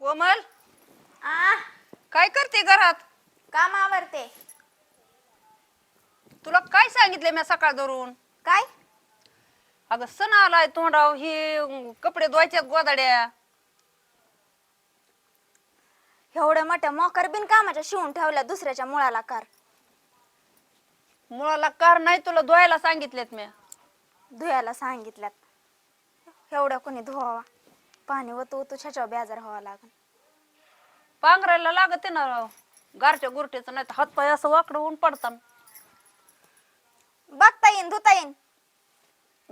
कोमल? आ? काय करते घरात? काम आवरते तुला काय सांगितले मी सकाळ धरून? काय? अगं सण आलाय तोंडाव हे कपडे धुवायच्यात गोदाड्या एवढ्या मोठ्या मोकर बिन कामाच्या शिवून ठेवल्या दुसऱ्याच्या मुळाला कार. मुळाला कार नाही तुला धुवायला सांगितलेत मी. धुयाला सांगितल्यात. एवढ्या कोणी धुवावा. पाणी वतू वतू छाच्या बेजार व्हावा लागन. पांघरायला लागते ना राव. गारच्या गुरट्याचं नाही तर हातपाय असं वाकडं होऊन पडतात बघता येईन धुता येईन.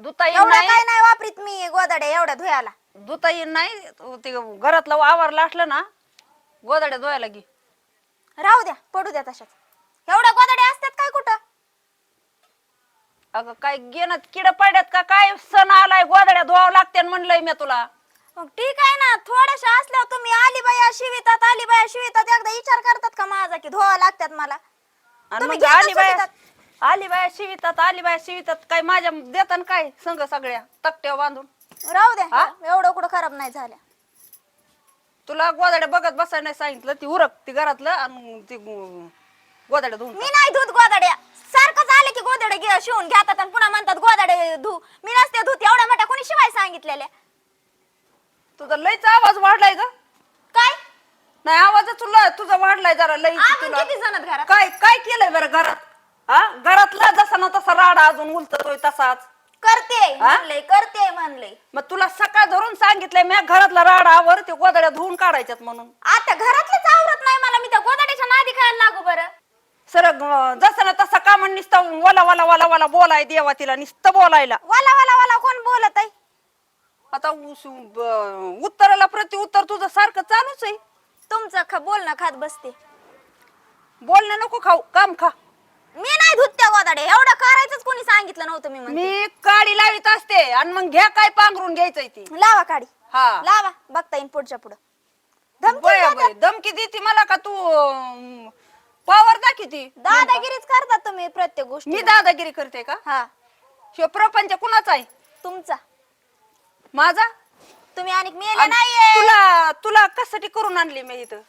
धुता एवढा नाही. काय नाही वापरीत मी गोदाड्या एवढ्या धुयाला. धुता येईन नाही. ते घरातलं आवारला असलं ना गोदाड्या धुवायला घे. राहू द्या पडू द्या तशाच. एवढ्या गोदाड्या असतात काय कुठं? अगं काय घेणं किड पडल्यात का? काय सण आलाय गोदाड्या धुवावं लागते म्हणलंय मी तुला. मग ठीक आहे ना थोड्याशा असल्यावर तुम्ही आलीबाया शिवितात आलीबाया शिवितात एकदा विचार करतात का माझा की धुवा लागतात मला? आणि तुम्ही मग घेतच आली बाया होतात. आली बाया शिवितात आली बाया शिवितात काय माझ्या देतात काय संघ सगळ्या तकट्या बांधून? राहू द्या? एवढं कुठं खराब नाही झाल्या तुला गोदाड्या बघत बसायला नाही सांगितलं ती उरक ती घरातलं आणि ती गो- गोदाड्या धुवून मी नाही धुत गोदाड्या सारखंच आले की गोदाडे घे शिवून घेतात आणि पुन्हा म्हणतात गोदाडे धु. मी नसते धुत एवढ्या मोठ्या कोणी शिवाय सांगितलेल्या. तुझा लयच आवाज वाढलाय ग. काय? नाही आवाज तुला तुझा वाढलाय जरा लई अजून तुला. किती जण घरात? काय काय केलंय बरं घरात? हा? घरातला जसा ना तसा राडा अजून उलततोय तसाच. करते? म्हणले करते म्हणले. मग तुला सकाळ धरून सांगितलंय मी घरातला राडा आवर ते गोदाड्या धुवून काढायच्यात म्हणून. आता घरातलंच आवरत नाही मला मी त्या गोदाड्याच्या नादी खायला लागू बरं. सर जसं ना तसं का म्हण नुसतं वला वला वला वला बोलाय देवा तिला नुसतं बोलायला. वाला वाला वाला कोण बोलत आहे आता उस- ब- उत्तराला प्रति उत्तर तुझं सारखं चालूच आहे. तुमचं ख बोलणं खात बसते. बोलणं नको खाऊ काम खा. मी नाही धुत त्या गोदाडे एवढं करायचंच कोणी सांगितलं नव्हतं मी म्हणते. मी काडी लावित असते आणि मग घ्या काय पांघरून घ्यायचंय ती. लावा काढी हा. लावा बघता येईन पुढच्या पुढं. धमकी बया देतात. बया, धमकी देती मला का तू पावर दाखवती? दादागिरीच करतात तुम्ही प्रत्येक गोष्टी मी दादागिरी करते का? हा. शिव प्रपंच कुणाचा आहे? तुमचा. माझा? तुम्ही आणि मेले आणि नाहीये. तुला तुला कशासाठी करून आणली मी इथं?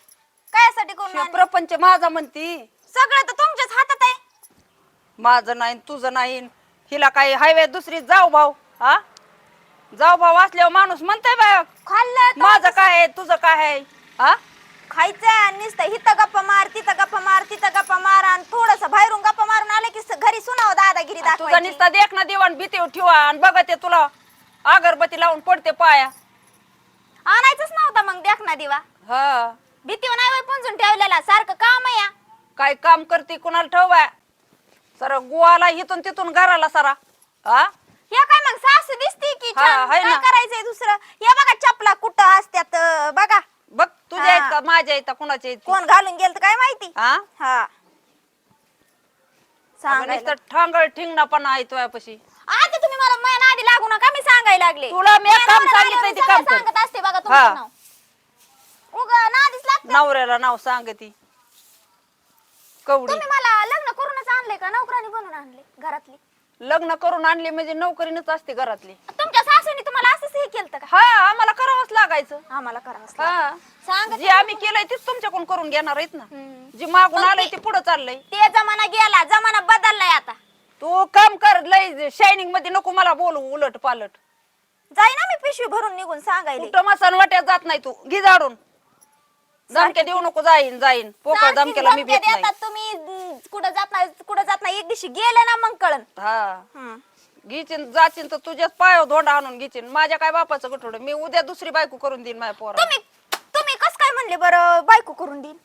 कायसाठी करून शिव आणले? प्रपंच माझा म्हणती. सगळं तर तुमच्याच हातात आहे. माझं नाही तुझं नाही. हिला काही हायवे दुसरी जाऊ भाऊ हा? जाऊ भाऊ असल्यावर माणूस म्हणताय बाय. खाल्लं तर माझं काय आहे तुझं काय आहे? हा? खायचंय आणि नुसतं हिथं गप्पा मार तिथं गप्पा मार तिथं गप्पा मार आणि थोडस बाहेरून गप्पा मारून आले की स- घरी सुनाव दादागिरी तुझा दाखवायची. निसता देख ना दिवाण भीतीवर ठेवा आणि बघते तुला. अगरबत्ती लावून पडते पाया. आणायचंच नव्हता मग देख ना दिवा. हा. भीतीवर नाही वय पुंजून ठेवलेला सारखं काम आहे या. काय काम करते कुणाला ठेवा सर गुवाला इथून तिथून घराला सरा. हा? हे काय मग सासू दिसती की हा, छान? हाय काय ना. करायचंय दुसरं? हे बघा चपला कुठं असत्यात अं, बघा. बघ तुझ्या. आहेत का माझ्या आहेत का कुणाच्या आहेत कोण घालून गेल तर काय माहिती? हा? हा. सांगायला नुसतं ठांगळ ठिंगणा पण आहे तुझ्यापाशी. मला माझ्या नादी लागू नका मी सांगायला लागले. तुला मी काम सांगितलंय मी ते काम कर. सांगत असते बघा हा. तुमचं नाव. उगा नादीच लागते नवऱ्याला नाव सांगती कवडी. तुम्ही मला लग्न करूनच आणले का? नोकरानी बनवून आणले घरातली. लग्न करून आणली म्हणजे नोकरीनच असते घरातली. तुमच्या सासूने तुम्हाला असंच हे केलं का? हा आम्हाला करावंच लागायचं. आम्हाला हा. लागलं. सांग जे आम्ही केलंय तेच तुमच्याकडून करून घेणार आहेत ना. हम्म. जे मागून मग आलंय ते- ते पुढे चाललंय. ते जमाना गेला जमाना बदललाय आता. तू काम कर लय शायनिंगमध्ये नको मला बोलू उलट पालट. जाई ना मी पिशवी भरून निघून सांगायला. कुठं मसान वाट्यात जात नाही तू. घे जाडून देऊ नको जाईन जाईन. पोकळ सारखीच मी धमक्या भेट नाही. देतात तुम्ही कुठं जात नाही कुठं जात नाही. एक दिवशी गेले ना मग कळन. हा. हम्म. घेचीन जाचीन तर तुझ्याच पायावर धोंडा आणून घेचीन. माझ्या काय बापाचं गठोड? मी उद्या दुसरी बायको करून देईन माझ्या पोरा तुम्ही तुम्ही कस काय म्हणले बरं बायको करून देईन?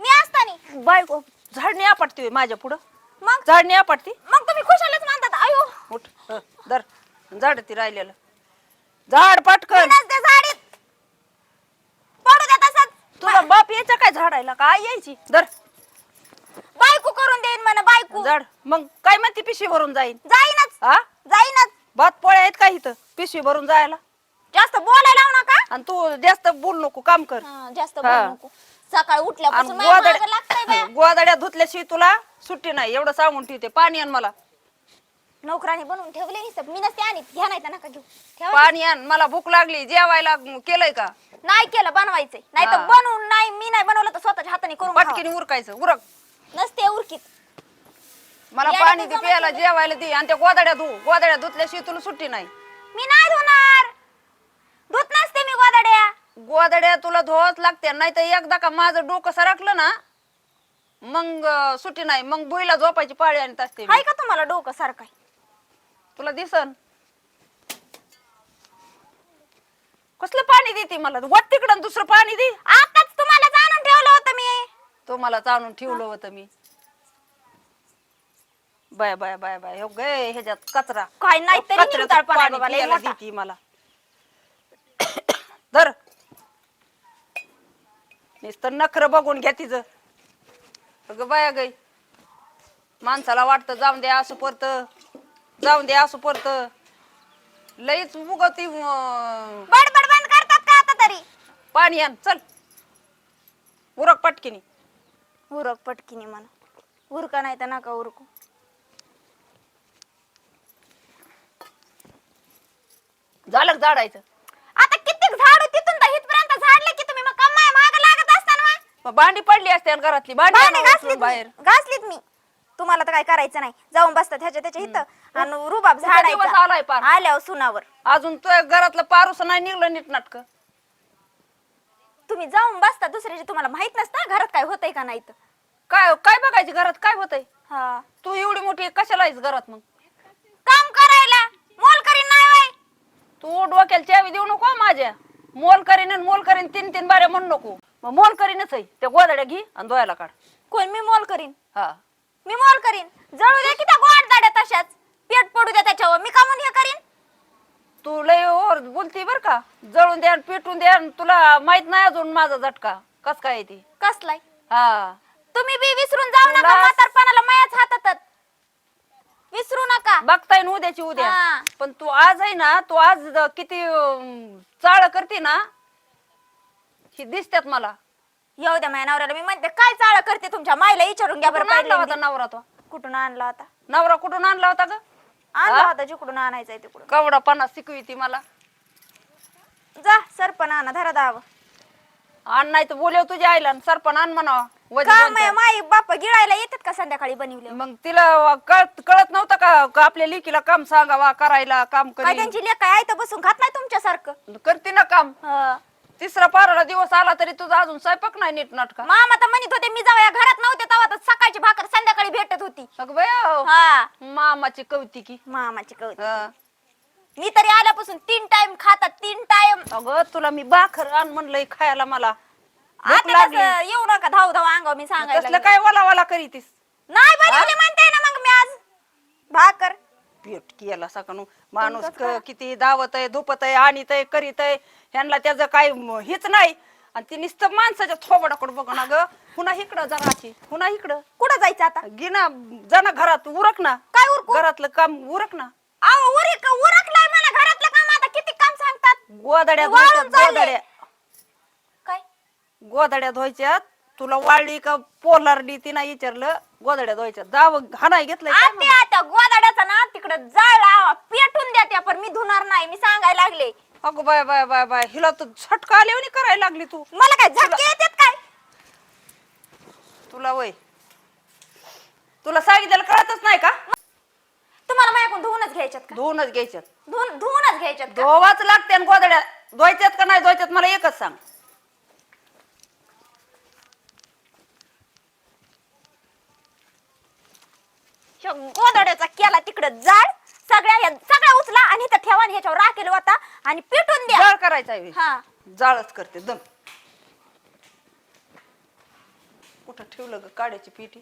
मी असतानी. बायको झाडणी आपटते माझ्या पुढं. मग? झाडणी आपटती मग तुम्ही खुशालच म्हणतात अयो उठ. हं, धर. झाड ती राहिलेलं. झाड पटकन. बिनच त्या झाडीत. पडू द्या तसंच. तुझा बाप यायचा काय झाडायला? काय यायची? धर. बायको करून देईन म्हण बायको. झाड. मग काय म्हणते पिशवी भरून जाईन? जाईनच. हा? जाईनच. भात पोळ्या आहेत का इथं? पिशवी भरून जायला. जास्त बोलायला लावू नका. आणि तू जास्त बोल नको काम कर. हा, जास्त हा. बोलू नको. सकाळी आणि उठल्यापासून माझ्या मागं लागतंय गोवादड्या बाया. गोवादड्या धुतल्याशिवाय तुला सुट्टी नाही एवढं सांगून ठेवते पाणी आण मला. नोकराने बनवून ठेवले मी नसते आणि घ्या नाही तर नका घेऊ. ठेवा. पाणी आण. मला भूक लागली. जेवायला केलंय का? नाही केलं बनवायचंय. नाही तर हा. बनवून नाही मी नाही बनवलं तर स्वतःच्या हाताने करून खावा. पटकीने उरकायचं. उरक. नसते उरकीत. मला याला पाणी तर दे जमायचं प्यायला. जेवायला दे. आणि त्या गोदाड्या धू. गोदाड्या धुतल्याशिवाय तुला सुट्टी नाही. मी नाही धुणार. गोदड्या तुला धुवाच लागते नाही तर एकदा का माझं डोकं सरकलं ना मग अं, सुट्टी नाही. मग भुईला झोपायची पाळी आणि असते मी. आहे का तुम्हाला डोकं सारखं? तुला दिसन. कसलं पाणी देते मला? वट तिकडं आणि दुसरं पाणी दे. आताच तुम्हाला जाणून ठेवलं होतं मी. तो मला चालून ठेवलं होतं मी. Bye bye bye bye. हो गे ह्याच्यात कचरा. काय नाही तरी कचऱ्याचं निरुताळपणा आहे पाणी बाबा, लय प्यायला मोठा. देते मला. नुसतं नखर बघून घ्या तिचं. अगं बाया गई माणसाला वाटतं जाऊन द्या असं परत जाऊन द्या असं परत. लईच उगती अं, बडबड बंद करतात का आता तरी? पाणी आण चल. उरक पटकिनी. उरक पटकीने म्हणा. उरका नाही तर नका उरकू. झालं का झाडायचं आता कित्येक झाडू तिथून तर इथपर्यंत झाडले की तुम्ही मग कमाय माग लागत असताना मग भांडी पडली असते आणि घरातली भांडी भांडे आणावं घासलीत उचलून बाहेर. मी घासलीत मी. तुम्हाला तर काय करायचं नाही. जाऊन बसतात ह्याच्या त्याच्या इथं. आणि रुबाब दिवस आलाय पार? आल्यावर सुनावर. अजून तो घरातलं पारूस नाही निघलं नीट नाटक. तुम्ही जाऊन बसता दुसऱ्याची तुम्हाला माहीत नसतं घरात काय होतंय का नाही तर. काय काय बघायची घरात? काय होतंय? हा. तू एवढी मोठी कशाला आहेस घरात मग? काम करायला. मोल करीन नाही होय. तू डोक्याला चावी देऊ नको माझ्या. मोल करीन आणि मोल करीन तीन तीन बाऱ्या म्हणू नको. मग मोल करीनच आहे. त्या गोदड्या घे आणि धुवायला काढ. कोण? मी मोल करीन? हा. मी मोल करीन. जळू दे की त्या गोड दाड्या तशाच. पेट पडू दे त्याच्यावर. मी कामून हे करीन? तू लय ओर बोलती बर का. जळून द्या पेटून द्या आणि तुला माहीत नाही अजून माझा झटका. कस काय ती? कसलाय? हा. तुम्ही बी विसरून जाऊ नका. तुला- म्हातारपणाला मायाच हातातच. विसरू नका. बघता येईन उद्याची उद्या. हा. पण तू आज आहे ना तू आज ज- किती अं, चाळ करते ना ही दिसत्यात मला. येऊ द्या माझ्या नवऱ्याला. मी म्हणते काय चाळ करते तुमच्या मायला विचारून घ्या बरं कुठून आणला होता पहिल्यांदा. नवरा तो? कुठून आणला होता? नवरा कुठून आणला होता ग? आणला? होता जिकडून आणायचा आहे तिकडून. कवडा पन्नास शिकवी ती मला. जा सरपण आणा धरा दाव. आण नाही तर बोलव तुझ्या आईला आणि सरपण आण म्हणावा वजी का दोन चार. माई बाप गिळायला येतात का संध्याकाळी बनवले? मग तिला कळत कळत नव्हतं का? का आपल्या लेकीला काम सांगावा करायला काम काय करी त्यांची लेख काय तर बसून खात नाही तुमच्यासारखं? करते ना काम. हं. तिसरा पाराला दिवस आला तरी तुझा अजून स्वयंपाक नाही नीट नाटका. मामा तर म्हणत होते मी जाऊया घरात नव्हते तेव्हा तर सकाळची भाकर संध्याकाळी भेटत होती. अगं बया हा. मामाची कौतिकी मामाची कवती. हा. मी तरी आल्यापासून तीन टाइम खातात तीन टाइम अगं तुला मी बाखर आण म्हणलंय खायला मला. भूक आता लागली. कसं येऊ नका धाव धाव अंगावर मी सांगायला तसलं लागले. काय वाला वाला करीतीस? नाही बनवली म्हणते ना मग मी आज. भाकर. पेट केला सकाळून माणूस क- किती दावत आहे धुपत आहे? आणीत आहे करीत आहे ह्यांना त्याचं काय म- हेच नाही. आणि ती नुसतं माणसाच्या थोबडाकडे बघ ना ग. पुन्हा इकडं जराची पुन्हा इकडं. कुठं जायचं आता? घे ना जा ना घरात उरक ना. काय उरकू? घरातलं काम उरक ना. अहो उरक उरकलाय मला घरातलं काम. आता किती काम सांगतात? गोदड्या वाळून धुवायच्यात, चाललंय. गोदड्या काय? गोदड्या धुवायच्यात तुला वाळली का पोलारडी तिनं विचारलं? गोदड्या धुवायच्यात. जाव हाणाय घेतलंय काय आते आता गोदाड्याचा ना तिकडे जाळ लावा पेटून द्या त्या पण मी धुणार नाही मी सांगायला लागले. अगो बाय बाय बाय बाय हिला तर झटका आल्यावर करायला लागली तू. मला काय झटके येतात काय? तुला वय. तुला सांगितलेलं कळतच नाही का? तुम्हाला माझ्याकडून धुवूनच घ्यायच्यात का? धुवूनच घ्यायच्यात. धुवून धुवूनच घ्यायच्यात का? धुवाच लागते आणि गोदड्या धुवायच्यात का नाही धुवायच्यात? मला एकच सांग. ह्या केला तिकडे जाळ. सगळ्या ह्या- सगळ्या उचला आणि इथं ठेवा आणि ह्याच्यावर राखेल होता आणि पेटून द्या. जाळ करायचा आहे हा. जाळच करते. दम. कुठं ठेवलं ग काड्याची पिठी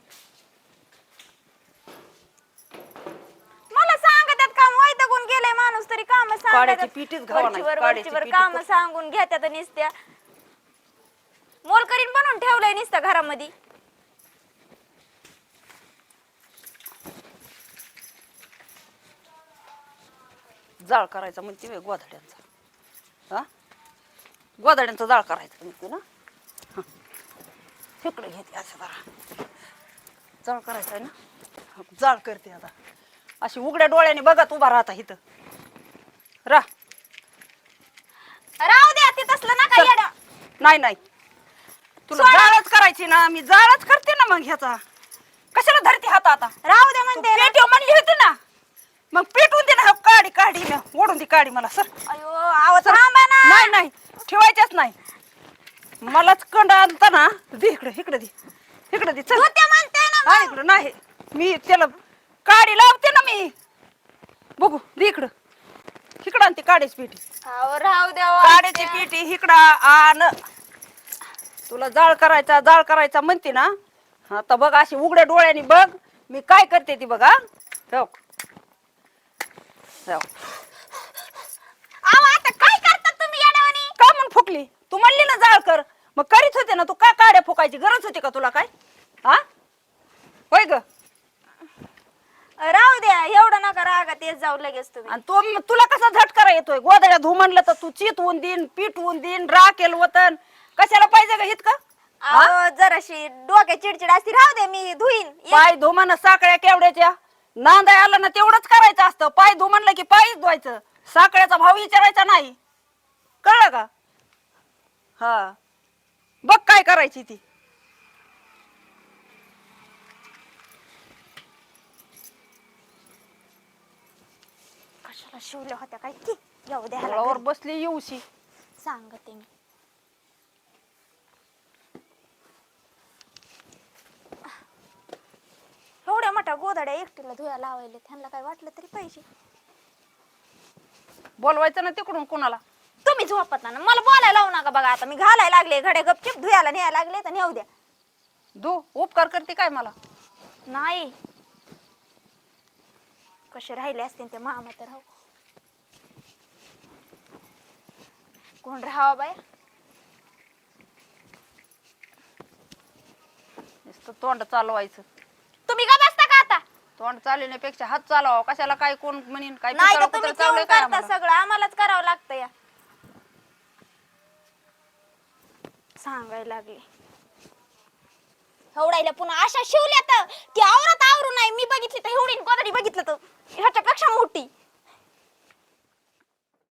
मला सांगतात काम वैतागून गेले माणूस तरी काम काड्याची पिठीच घावा नाही, काड्याची पिठी काम सांगून घेत्यात निसत्या. मोलकरीन बनवून ठेवलंय निसतं घरामध्ये. जाळ करायचा म्हणते वे गोधड्यांचा. हा? गोधड्यांचा जाळ करायचा म्हणते ना? हं. तिकडे घेते असं जरा. जाळ करायचा आहे ना? जाळ करते आता. अशी उघड्या डोळ्याने बघत उभा राहता इथं. रा. राहू द्या ते तसलं नका चल. येडं. नाही नाही. तुला सोडा. जाळच करायची ना मी जाळच करते ना मग ह्याचा. कशाला धरते हात आता? राहू द्या म्हणते ना. पेटव म्हणली होती ना? मग ना हो, काढी ना ओढून दे काढी मला सर. अयो आवाज थांबा ना. नाही नाही ठेवायच्याच नाही. मलाच कंड आणता ना. दे इकडे इकडे दे. इकडे दे चल. धुते म्हणते ना हा इकडं नाही. मी त्याला काडी लावते ना मी. बघू दे इकडं. इकडं आणते काडीच पेटी. अहो, राहू द्या हो. काड्याची पेटी इकडं आण. तुला जाळ करायचा जाळ करायचा म्हणते ना. आता बघ अशी उघड्या डोळ्याने बघ. मी काय करते ती बघा. अहो, आता काय करतात तुम्ही येड्यावानी? का म्हणून फुकली? तू म्हणली ना जाळ कर. मग करीत होते ना तू का काड्या फुकायची गरज होती का तुला काय? हा? होय ग. राहू द्या एवढं नका रागा तेच जाऊ लगेच तुम्ही. आणि तो तुला कसा झटकारा येतोय? गोदड्या धू म्हणलं तर तू चितवून देईन पिटवून देईन राखेल वतन. कशाला पाहिजे ग हित का अहो, जराशी डोक्या चिडचिड असती राहू दे मी धुईन. ये- पाय धू म्हण साकळ्या केवड्याच्या नांदाय आलं ना तेवढंच करायचं असतं. पाय धू म्हणलं की पायच धुवायचं. साकळ्याचा भाव विचारायचा नाही. कळलं का? हा. बघ काय करायची ती. कशाला शिवल्या होत्या काय? की येऊ द्या ह्याला डोळ्यावर घरी. बसली येऊशी. सांगते मी. मोठ्या गोधड्या एकटीला धुया लावायले. त्यांना काय वाटलं तरी पाहिजे. बोलवायचं ना तिकडून कुणाला? तुम्ही झोपत ना. मला बोलायला लावू नका बघा आता. मी घालायला लागले घडे गपचिप धुयाला न्यायला लागले तर नेऊ द्या. धू उपकार करते काय मला? नाही. कसे राहिले असते ते मामा तर राहू. कोण राहावा बाय नुसतं तोंड चालवायचं तुम्ही का बसता का आता तोंड चालवण्यापेक्षा हात चालवा कशाला काय कोण म्हणीन काय नाही तर पितळं तुम्ही कुत्रं चावलंय चिवून काय करता आम्हाला? सगळं. आम्हालाच करावं लागतं या. सांगायला लागले. एवढायला पुन्हा अशा शिवल्या तर ती आवरात आवरू नाही. मी बघितली तर एवढी गोदडी बघितलं तर? ह्याच्यापेक्षा मोठी.